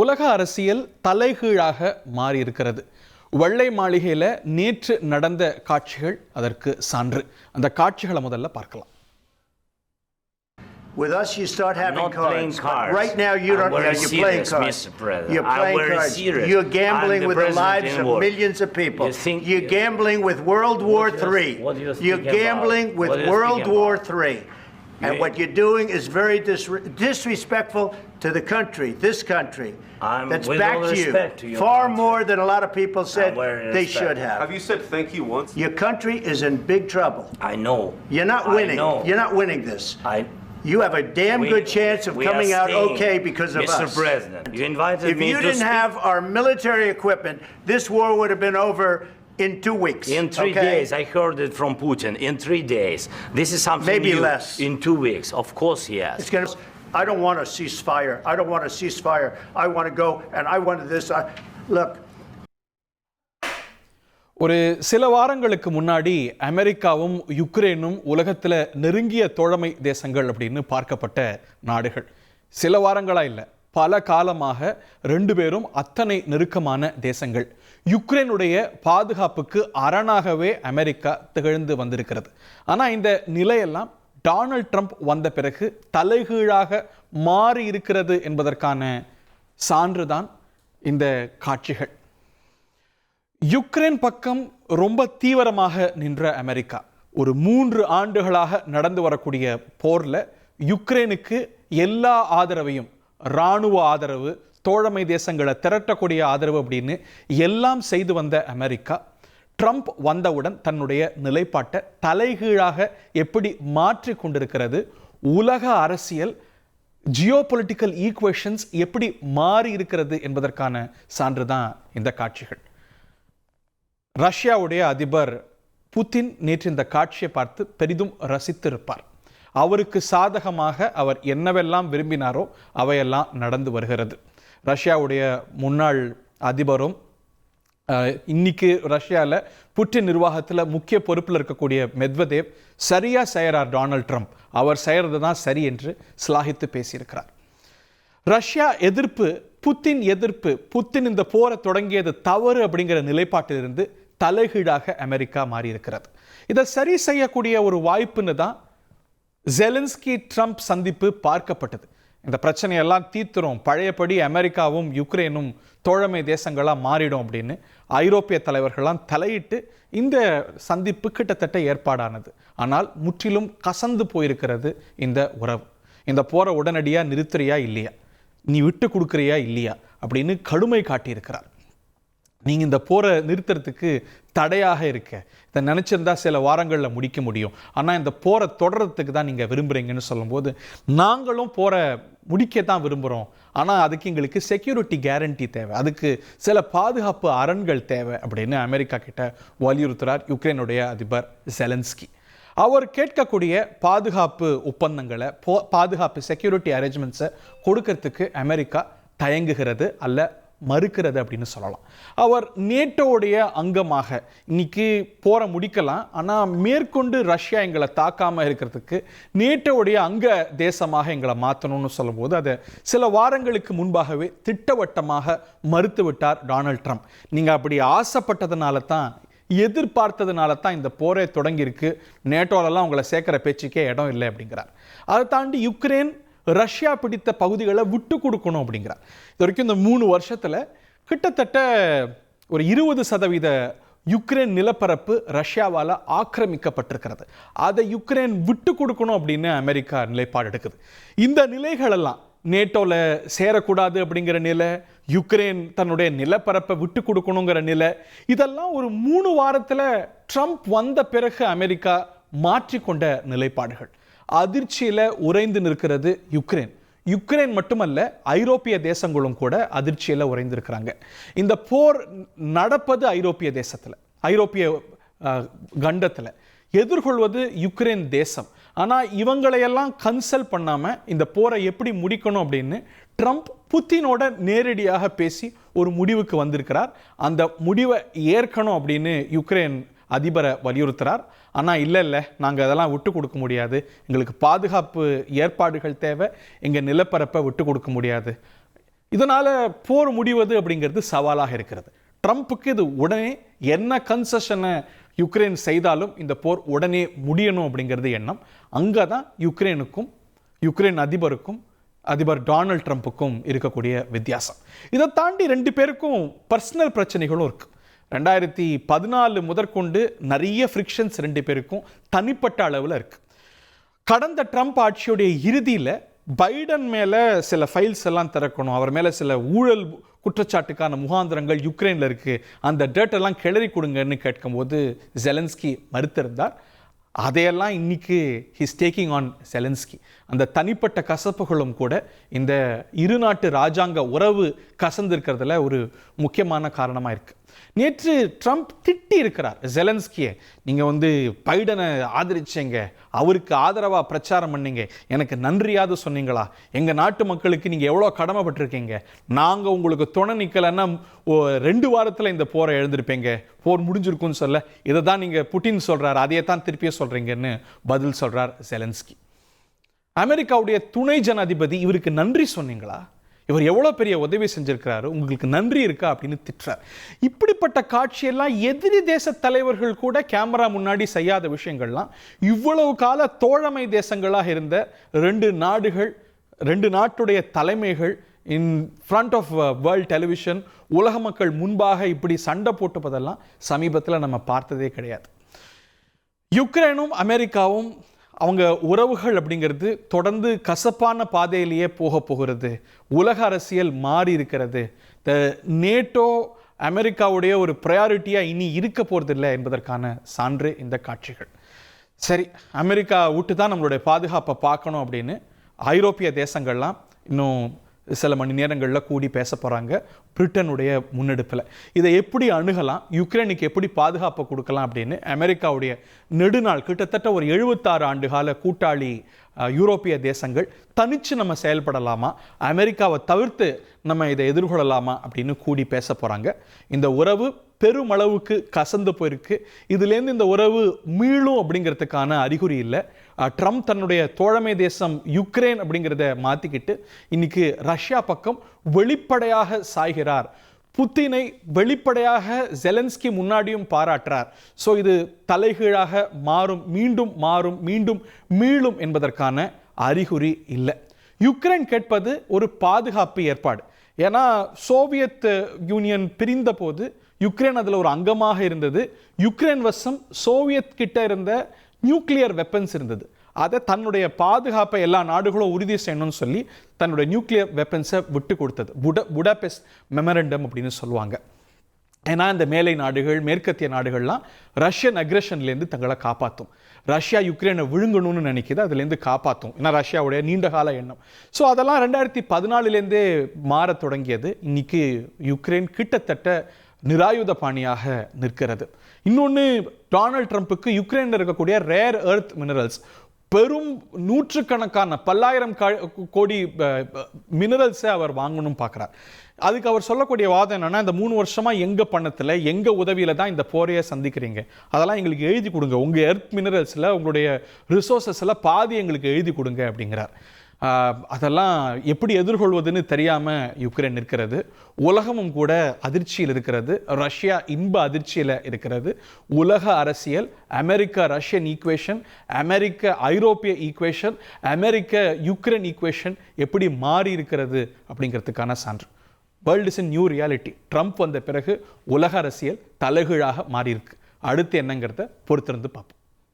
உலக அரசியல் தலைகீழாக மாறி இருக்கிறது வெள்ளை மாளிகையில் நேற்று நடந்த காட்சிகள் அதற்கு சான்று அந்த காட்சிகளை முதல்ல பார்க்கலாம் With us, you start having not cards. playing cards. Right now, you don't. yeah, you're playing serious, cards. Mr. President. You're playing cards. serious. You're gambling with the lives of war. millions of people. You think- you're gambling with World War III. what do you You're speak about? gambling with World War? III. And You- what you're doing is very dis- disrespectful to the country, this country. I'm- that's with back all to you. respect to your Far country. more than a lot of people said I'm they respect. should have. Have you said thank you once? Your country is in big trouble. I know. You're not I winning. know. You're not winning this. I. You have a damn we- good chance of we are coming out staying, okay because of Mr. us. President, you invited If me you to didn't speak have our military equipment, this war would have been over in two weeks. in three okay? days. I heard it from Putin. In three days. This is something Maybe new. less. In two weeks, of course he has. It's gonna, I don't want a ceasefire. I don't want a ceasefire. I want to go and I wanted this. I, look, ஒரு சில வாரங்களுக்கு முன்னாடி அமெரிக்காவும் யுக்ரைனும் உலகத்தில் நெருங்கிய தோழமை தேசங்கள் அப்படின்னு பார்க்கப்பட்ட நாடுகள் சில வாரங்களா இல்லை பல காலமாக ரெண்டு பேரும் அத்தனை நெருக்கமான தேசங்கள் யுக்ரைனுடைய பாதுகாப்புக்கு அரணாகவே அமெரிக்கா திகழ்ந்து வந்திருக்கிறது. ஆனால் இந்த நிலையெல்லாம் டொனால்ட் ட்ரம்ப் வந்த பிறகு தலைகீழாக மாறி இருக்கிறது என்பதற்கான சான்றுதான் இந்த காட்சிகள். யுக்ரைன் பக்கம் ரொம்ப தீவிரமாக நின்ற அமெரிக்கா ஒரு மூன்று ஆண்டுகளாக நடந்து வரக்கூடிய போர்ல யுக்ரைனுக்கு எல்லா ஆதரவையும் இராணுவ ஆதரவு தோழமை தேசங்களை திரட்டக்கூடிய ஆதரவு அப்படின்னு எல்லாம் செய்து வந்த அமெரிக்கா ட்ரம்ப் வந்தவுடன் தன்னுடைய நிலைப்பாட்டை தலைகீழாக எப்படி மாற்றி கொண்டிருக்கிறது உலக அரசியல் ஜியோபொலிட்டிக்கல் ஈக்குவேஷன்ஸ் எப்படி மாறி இருக்கிறது என்பதற்கான சான்று தான் இந்த காட்சிகள். ரஷ்யாவுடைய அதிபர் புதின் நேற்று இந்த காட்சியை பார்த்து பெரிதும் ரசித்திருப்பார். அவருக்கு சாதகமாக அவர் என்னவெல்லாம் விரும்பினாரோ அவையெல்லாம் நடந்து வருகிறது. ரஷ்யாவுடைய முன்னாள் அதிபரும் இன்னைக்கு ரஷ்யாவில் புட்டின் நிர்வாகத்தில் முக்கிய பொறுப்பில் இருக்கக்கூடிய மெத்வதேவ் சரியா செய்கிறார் டொனால்ட் ட்ரம்ப். அவர் செய்கிறது தான் சரி என்று சிலாகித்து பேசியிருக்கிறார். ரஷ்யா எதிர்ப்பு புத்தின் எதிர்ப்பு புத்தின் இந்த போரை தொடங்கியது தவறு அப்படிங்கிற நிலைப்பாட்டிலிருந்து தலைகீழாக அமெரிக்கா மாறியிருக்கிறது. இதை சரி செய்யக்கூடிய ஒரு வாய்ப்புன்னு தான் ஜெலன்ஸ்கி ட்ரம்ப் சந்திப்பு பார்க்கப்பட்டது. இந்த பிரச்சனையெல்லாம் தீர்த்துரும். பழையபடி அமெரிக்காவும் யுக்ரைனும் தோழமை தேசங்களாக மாறிடும் அப்படின்னு ஐரோப்பிய தலைவர்கள்லாம் தலையிட்டு இந்த சந்திப்பு கிட்டத்தட்ட ஏற்பாடானது. ஆனால் முற்றிலும் கசந்து போயிருக்கிறது இந்த உறவு. இந்த போரை உடனடியாக நிறுத்துறியா இல்லையா? நீ விட்டு கொடுக்குறியா இல்லையா? அப்படின்னு கடுமை காட்டியிருக்கிறார். நீங்கள் இந்த போரை நிறுத்துறதுக்கு தடையாக இருக்க. இதை நினச்சிருந்தா சில வாரங்களில் முடிக்க முடியும். ஆனால் இந்த போரை தொடர்றதுக்கு தான் நீங்கள் விரும்புகிறீங்கன்னு சொல்லும்போது நாங்களும் போரை முடிக்க தான் விரும்புகிறோம் ஆனால் அதுக்கு எங்களுக்கு செக்யூரிட்டி கேரண்டி தேவை. அதுக்கு சில பாதுகாப்பு அரண்கள் தேவை அப்படின்னு அமெரிக்கா கிட்ட வலியுறுத்துறார் யுக்ரைனுடைய அதிபர் செலன்ஸ்கி அவர் கேட்கக்கூடிய பாதுகாப்பு ஒப்பந்தங்களை போ பாதுகாப்பு செக்யூரிட்டி அரேஞ்ச்மெண்ட்ஸை கொடுக்கறதுக்கு அமெரிக்கா தயங்குகிறது அல்ல மறுக்கிறது அப்படின்னு சொல்லலாம். அவர் நேட்டோடைய அங்கமாக இன்னைக்கு போற முடிக்கலாம். ஆனால் மேற்கொண்டு ரஷ்யா எங்களை தாக்காம இருக்கிறதுக்கு நேட்டோடைய அங்க தேசமாக எங்களை மாற்றணும்னு சொல்லும்போது அதை சில வாரங்களுக்கு முன்பாகவே திட்டவட்டமாக மறுத்துவிட்டார் டொனால்ட் ட்ரம்ப். நீங்க அப்படி ஆசைப்பட்டதுனால தான் எதிர்பார்த்ததுனால தான் இந்த போரே தொடங்கியிருக்கு. நேட்டோலலாம் உங்களை சேர்க்கிற பேச்சுக்கே இடம் இல்லை அப்படிங்கிறார். அதை தாண்டி யுக்ரைன் ரஷ்யா பிடித்த பகுதிகளை விட்டு கொடுக்கணும் அப்படிங்கிறார். இது வரைக்கும் இந்த மூணு வருஷத்தில் கிட்டத்தட்ட ஒரு இருபது சதவீத யுக்ரைன் நிலப்பரப்பு ரஷ்யாவால் ஆக்கிரமிக்கப்பட்டிருக்கிறது. அதை யுக்ரைன் விட்டு கொடுக்கணும் அப்படின்னு அமெரிக்கா நிலைப்பாடு எடுக்குது. இந்த நிலைகளெல்லாம் நேட்டோவில் சேரக்கூடாது அப்படிங்கிற நிலை யுக்ரைன் தன்னுடைய நிலப்பரப்பை விட்டு கொடுக்கணுங்கிற நிலை இதெல்லாம் ஒரு மூணு வாரத்தில் ட்ரம்ப் வந்த பிறகு அமெரிக்கா மாற்றிக்கொண்ட நிலைப்பாடுகள். அதிர்ச்சியில் உறைந்து நிற்கிறது யுக்ரைன். யுக்ரைன் மட்டுமல்ல ஐரோப்பிய தேசங்களும் கூட அதிர்ச்சியில் உறைந்திருக்கிறாங்க. இந்த போர் நடப்பது ஐரோப்பிய தேசத்தில் ஐரோப்பிய கண்டத்தில். எதிர்கொள்வது யுக்ரைன் தேசம். ஆனால் இவங்களையெல்லாம் கன்சல்ட் பண்ணாமல் இந்த போரை எப்படி முடிக்கணும் அப்படின்னு ட்ரம்ப் புத்தினோட நேரடியாக பேசி ஒரு முடிவுக்கு வந்திருக்கிறார். அந்த முடிவை ஏற்கணும் அப்படின்னு யுக்ரைன் அதிபரை வலியுறுத்துகிறார் ஆனால் இல்லை இல்லை நாங்கள் அதெல்லாம் விட்டு கொடுக்க முடியாது. எங்களுக்கு பாதுகாப்பு ஏற்பாடுகள் தேவை. எங்கள் நிலப்பரப்பை விட்டு கொடுக்க முடியாது. இதனால் போர் முடிவது அப்படிங்கிறது சவாலாக இருக்கிறது. ட்ரம்ப்புக்கு இது உடனே என்ன கன்செஷனை யுக்ரைன் செய்தாலும் இந்த போர் உடனே முடியணும் அப்படிங்கிறது எண்ணம். அங்கே தான் யுக்ரைனுக்கும் யுக்ரைன் அதிபருக்கும் அதிபர் டொனால்ட் ட்ரம்ப்புக்கும் இருக்கக்கூடிய வித்தியாசம். இதை தாண்டி ரெண்டு பேருக்கும் பர்சனல் பிரச்சனைகளும் இருக்குது ரெண்டாயிரத்தி பதினாலு முதற்கொண்டு நிறைய ஃப்ரிக்ஷன்ஸ் ரெண்டு பேருக்கும் தனிப்பட்ட அளவில் இருக்குது கடந்த ட்ரம்ப் ஆட்சியுடைய இறுதியில் பைடன் மேலே சில ஃபைல்ஸ் எல்லாம் திறக்கணும் அவர் மேலே சில ஊழல் குற்றச்சாட்டுக்கான முகாந்திரங்கள் யுக்ரைனில் இருக்குது அந்த டேட்டெல்லாம் கிளறி கொடுங்கன்னு கேட்கும்போது ஜெலன்ஸ்கி மறுத்திருந்தார். அதையெல்லாம் இன்னைக்கு ஹிஸ் டேக்கிங் ஆன் செலன்ஸ்கி அந்த தனிப்பட்ட கசப்புகளும் கூட இந்த இரு நாட்டு ராஜாங்க உறவு கசந்திருக்கிறதுல ஒரு முக்கியமான காரணமாக இருக்குது நேற்று ட்ரம்ப் திட்டி இருக்கிறார் ஜெலன்ஸ்கியை நீங்கள் வந்து பைடனை ஆதரிச்சீங்க. அவருக்கு ஆதரவாக பிரச்சாரம் பண்ணீங்க. எனக்கு நன்றியாவது சொன்னீங்களா? எங்கள் நாட்டு மக்களுக்கு நீங்கள் எவ்வளோ கடமைப்பட்டிருக்கீங்க? நாங்கள் உங்களுக்கு துணை நிற்கலைன்னா ஓ, ரெண்டு வாரத்தில் இந்த போரை எழுந்திருப்பீங்க. போர் முடிஞ்சிருக்கும்னு சொல்ல இதை தான் நீங்கள் புட்டின் சொல்கிறார் அதையே தான் திருப்பியே சொல்கிறீங்கன்னு பதில் சொல்கிறார் ஜெலன்ஸ்கி. அமெரிக்காவுடைய துணை ஜனாதிபதி இவருக்கு நன்றி சொன்னீங்களா? இவர் எவ்வளோ பெரிய உதவி செஞ்சுருக்கிறாரு? உங்களுக்கு நன்றி இருக்கா? அப்படின்னு திட்டுறார். இப்படிப்பட்ட காட்சியெல்லாம் எதிரி தேச தலைவர்கள் கூட கேமரா முன்னாடி செய்யாத விஷயங்கள்லாம் இவ்வளவு கால தோழமை தேசங்களாக இருந்த ரெண்டு நாடுகள் ரெண்டு நாட்டுடைய தலைமைகள் in front of world television உலக மக்கள் முன்பாக இப்படி சண்டை போட்டுப்பதெல்லாம் சமீபத்தில் நம்ம பார்த்ததே கிடையாது. யுக்ரைனும் அமெரிக்காவும் அவங்க உறவுகள் அப்படிங்கிறது தொடர்ந்து கசப்பான பாதையிலேயே போக போகிறது. உலக அரசியல் மாறி இருக்கிறது. த நேட்டோ அமெரிக்காவுடைய ஒரு ப்ரையாரிட்டியாக இனி இருக்க போகிறதில்லை என்பதற்கான சான்று இந்த காட்சிகள். சரி அமெரிக்கா விட்டு தான் நம்மளுடைய பாதுகாப்பை பார்க்கணும் அப்படின்னு ஐரோப்பிய தேசங்கள்லாம் இன்னும் சில மணி நேரங்களில் கூடி பேச போகிறாங்க பிரிட்டனுடைய முன்னெடுப்பில். இதை எப்படி அணுகலாம்? யுக்ரைனுக்கு எப்படி பாதுகாப்பு கொடுக்கலாம் அப்படின்னு அமெரிக்காவுடைய நெடுநாள் கிட்டத்தட்ட ஒரு எழுபத்தாறு ஆண்டு கால கூட்டாளி யூரோப்பிய தேசங்கள் தனித்து நம்ம செயல்படலாமா? அமெரிக்காவை தவிர்த்து நம்ம இதை எதிர்கொள்ளலாமா? அப்படின்னு கூடி பேச போகிறாங்க இந்த உறவு பெருமளவுக்கு கசந்து போயிருக்கு. இதுலேருந்து இந்த உறவு மீளும் அப்படிங்கிறதுக்கான அறிகுறி இல்லை. ட்ரம்ப் தன்னுடைய தோழமை தேசம் யுக்ரைன் அப்படிங்கிறத மாற்றிக்கிட்டு இன்னைக்கு ரஷ்யா பக்கம் வெளிப்படையாக சாய்கிறார். புத்தினை வெளிப்படையாக ஜெலன்ஸ்கி முன்னாடியும் பாராட்டுறார். ஸோ இது தலைகீழாக மாறும் மீண்டும் மாறும் மீண்டும் மீளும் என்பதற்கான அறிகுறி இல்லை. யுக்ரைன் கேட்பது ஒரு பாதுகாப்பு ஏற்பாடு. ஏன்னா சோவியத் யூனியன் பிரிந்த போது யுக்ரைன் அதில் ஒரு அங்கமாக இருந்தது. யுக்ரைன் வசம் சோவியத் கிட்ட இருந்த நியூக்ளியர் வெப்பன்ஸ் இருந்தது. அதை தன்னுடைய பாதுகாப்பை எல்லா நாடுகளும் உறுதி செய்யணும்னு சொல்லி தன்னுடைய நியூக்ளியர் வெப்பன்ஸை விட்டு கொடுத்தது. புட புடாபெஸ்ட் மெமரண்டம் அப்படின்னு சொல்லுவாங்க. ஏன்னா இந்த மேலை நாடுகள் மேற்கத்திய நாடுகள்லாம் ரஷ்யன் அக்ரஷன்லேருந்து தங்களை காப்பாற்றும் ரஷ்யா யுக்ரைனை விழுங்கணும்னு நினைக்குது அதுலேருந்து காப்பாற்றும் ஏன்னா ரஷ்யாவுடைய நீண்ட கால எண்ணம். ஸோ அதெல்லாம் ரெண்டாயிரத்தி பதினாலுலேருந்தே மாறத் தொடங்கியது. இன்னைக்கு யுக்ரைன் கிட்டத்தட்ட நிராயுத பாணியாக நிற்கிறது. இன்னொன்று டொனால்ட் ட்ரம்ப்புக்கு யுக்ரைனில் இருக்கக்கூடிய ரேர் எர்த் மினரல்ஸ் பெரும் நூற்றுக்கணக்கான பல்லாயிரம் கோடி மினரல்ஸை அவர் வாங்கணும் பார்க்குறார். அதுக்கு அவர் சொல்லக்கூடிய வாதம் என்னன்னா இந்த மூணு வருஷமா எங்க பணத்துல எங்க உதவியில தான் இந்த போரையை சந்திக்கிறீங்க. அதெல்லாம் எங்களுக்கு எழுதி கொடுங்க. உங்க எர்த் மினரல்ஸ்ல உங்களுடைய ரிசோர்சஸ்ல பாதி எங்களுக்கு எழுதி கொடுங்க அப்படிங்கிறார். அதெல்லாம் எப்படி எதிர்கொள்வதுன்னு தெரியாமல் யுக்ரைன் இருக்கிறது உலகமும் கூட அதிர்ச்சியில் இருக்கிறது. ரஷ்யா இன்ப அதிர்ச்சியில் இருக்கிறது. உலக அரசியல் அமெரிக்க ரஷ்யன் ஈக்குவேஷன் அமெரிக்க ஐரோப்பிய ஈக்குவேஷன் அமெரிக்க யுக்ரைன் ஈக்குவேஷன் எப்படி மாறி இருக்கிறது அப்படிங்கிறதுக்கான சான்று. World is in new reality Trump வந்த பிறகு உலக அரசியல் தலைகீழாக மாறியிருக்கு அடுத்து என்னங்கிறத பொறுத்திருந்து பார்ப்போம்.